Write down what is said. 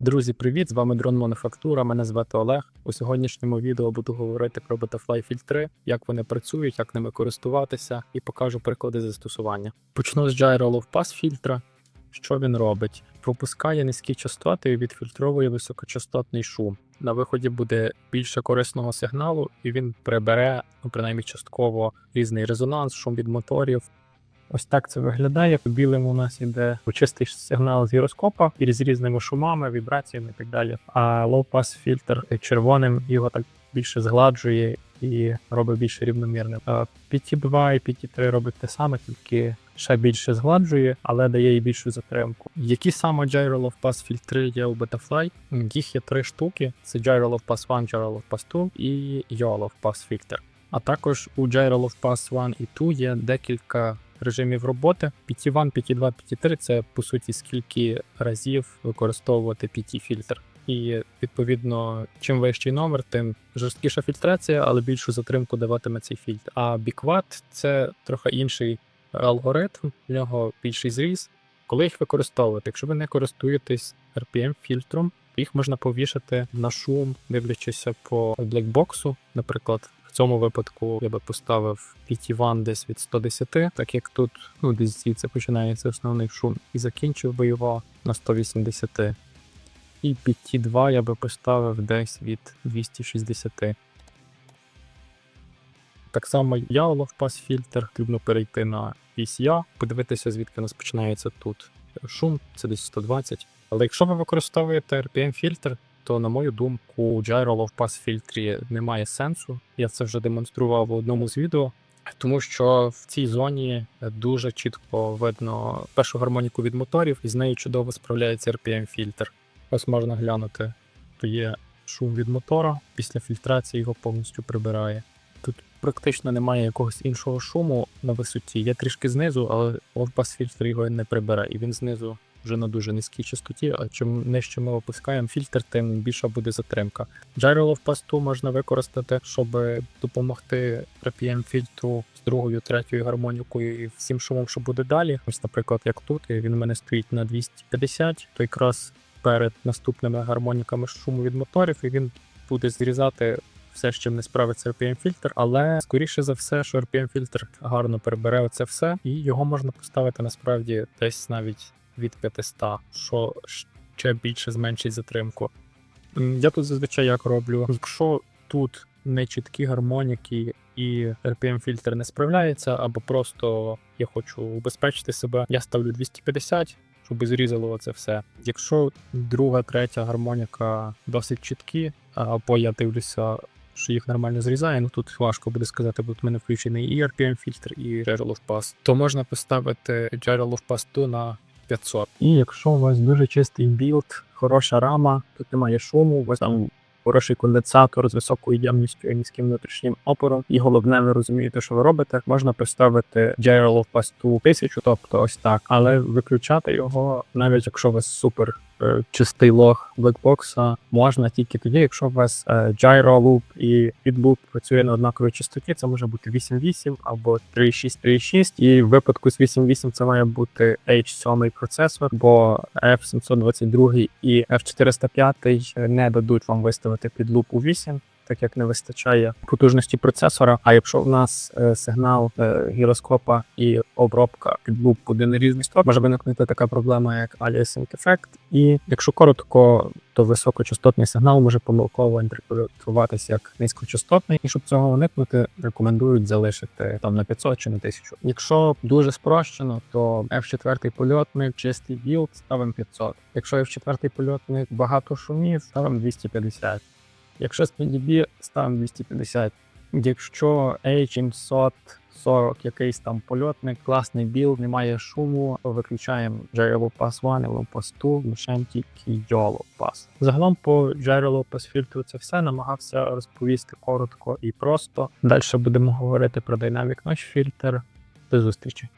Друзі, привіт! З вами Дрон Мануфактура. Мене звати Олег. У сьогоднішньому відео буду говорити про Betafly фільтри, як вони працюють, як ними користуватися, і покажу приклади застосування. Почну з Gyro Low Pass фільтра. Що він робить? Пропускає низькі частоти і відфільтровує високочастотний шум. На виході буде більше корисного сигналу, і він прибере, ну принаймні частково, різний резонанс, шум від моторів, Ось так це виглядає. Білим у нас іде чистий сигнал з гіроскопа і з різними шумами, вібраціями і так далі. А low pass фільтр червоним його так більше згладжує і робить більше рівномірним. PT2 і PT3 робить те саме, тільки ще більше згладжує, але дає і більшу затримку. Які саме Gyro Low Pass фільтри є у Betafly? Їх є три штуки: це Gyro Low Pass 1, Gyro Low Pass 2 і Yo Low Pass фільтр. А також у Gyro Low Pass 1 і 2 є декілька режимів роботи. PT1, PT2, PT3 це по суті скільки разів використовувати PT-фільтр. І відповідно, чим вищий номер, тим жорсткіша фільтрація, але більшу затримку даватиме цей фільтр. А BigWatt – це трохи інший алгоритм, в нього більший зріз. Коли їх використовувати, якщо ви не користуєтесь RPM-фільтром, їх можна повішати на шум, дивлячися по блекбоксу. Наприклад, в цьому випадку я би поставив PT1 десь від 110, так як тут ну, десь звідси починається основний шум, і закінчив би його на 180. І PT2 я би поставив десь від 260. Так само я Olaf фільтр, потрібно перейти на PCA, подивитися, звідки у нас починається тут шум, це десь 120. Але якщо ви використовуєте RPM фільтр, то, на мою думку, у Gyro Low Pass фільтрі немає сенсу. Я це вже демонстрував в одному з відео, тому що в цій зоні дуже чітко видно першу гармоніку від моторів, і з нею чудово справляється RPM фільтр. Ось можна глянути, то є шум від мотора, після фільтрації його повністю прибирає. Тут практично немає якогось іншого шуму на висоті. Є трішки знизу, але Low Pass фільтр його не прибере, і він знизу вже на дуже низькій частоті, а чим нижче ми опускаємо фільтр, тим більша буде затримка. Low Pass 2 можна використати, щоб допомогти RPM фільтру з другою, третьою гармонікою і всім шумом, що буде далі. Ось, наприклад, як тут, і він у мене стоїть на 250, то якраз перед наступними гармоніками шуму від моторів, і він буде зрізати. Все, з чим не справиться RPM фільтр, але скоріше за все, що RPM фільтр гарно перебере оце все, і його можна поставити насправді десь навіть від 500, що ще більше зменшить затримку. Я тут зазвичай як роблю. Якщо тут не чіткі гармоніки і RPM фільтр не справляється, або просто я хочу убезпечити себе, я ставлю 250, щоб зрізало це все. Якщо друга, третя гармоніка досить чіткі, або я дивлюся. Що їх нормально зрізає, ну тут важко буде сказати, бо в мене включений і RPM фільтр, і Pass. То можна поставити Pass 2 на 500. І якщо у вас дуже чистий білд, хороша рама, тут немає шуму, у вас там хороший конденсатор з високою ємністю і низьким внутрішнім опором, і головне, ви розумієте, що ви робите, можна поставити Gyro Low Pass 1000, тобто ось так, але виключати його, навіть якщо у вас супер чистий лог блекбокса, можна тільки тоді, якщо у вас е, Gyro Loop і FeedLoop працює на однаковій частоті, це може бути 8.8 або 3.6.3.6, і в випадку з 8.8 це має бути H7 процесор, бо F722 і F405 не дадуть вам виставити підлуп у 8, так як не вистачає потужності процесора. А якщо в нас е, сигнал е, гіроскопа і обробка під луп буде на різний строк, може виникнути така проблема, як aliasing ефект. І якщо коротко, то високочастотний сигнал може помилково інтерпретуватися як низькочастотний, і щоб цього уникнути, рекомендують залишити там на 500 чи на 1000. Якщо дуже спрощено, то F4 польотник, чистий білд ставимо 500. Якщо F4 польотник багато шумів, ставимо 250. Якщо з PDB, ставимо 250. Якщо H740 якийсь там польотник, класний білд, немає шуму, виключаємо Gyro Pass 1 і Pass 2, лишаємо тільки YOLO Pass. Загалом по Gyro Pass фільтру це все намагався розповісти коротко і просто. Далі будемо говорити про Dynamic Notch фільтр. До зустрічі.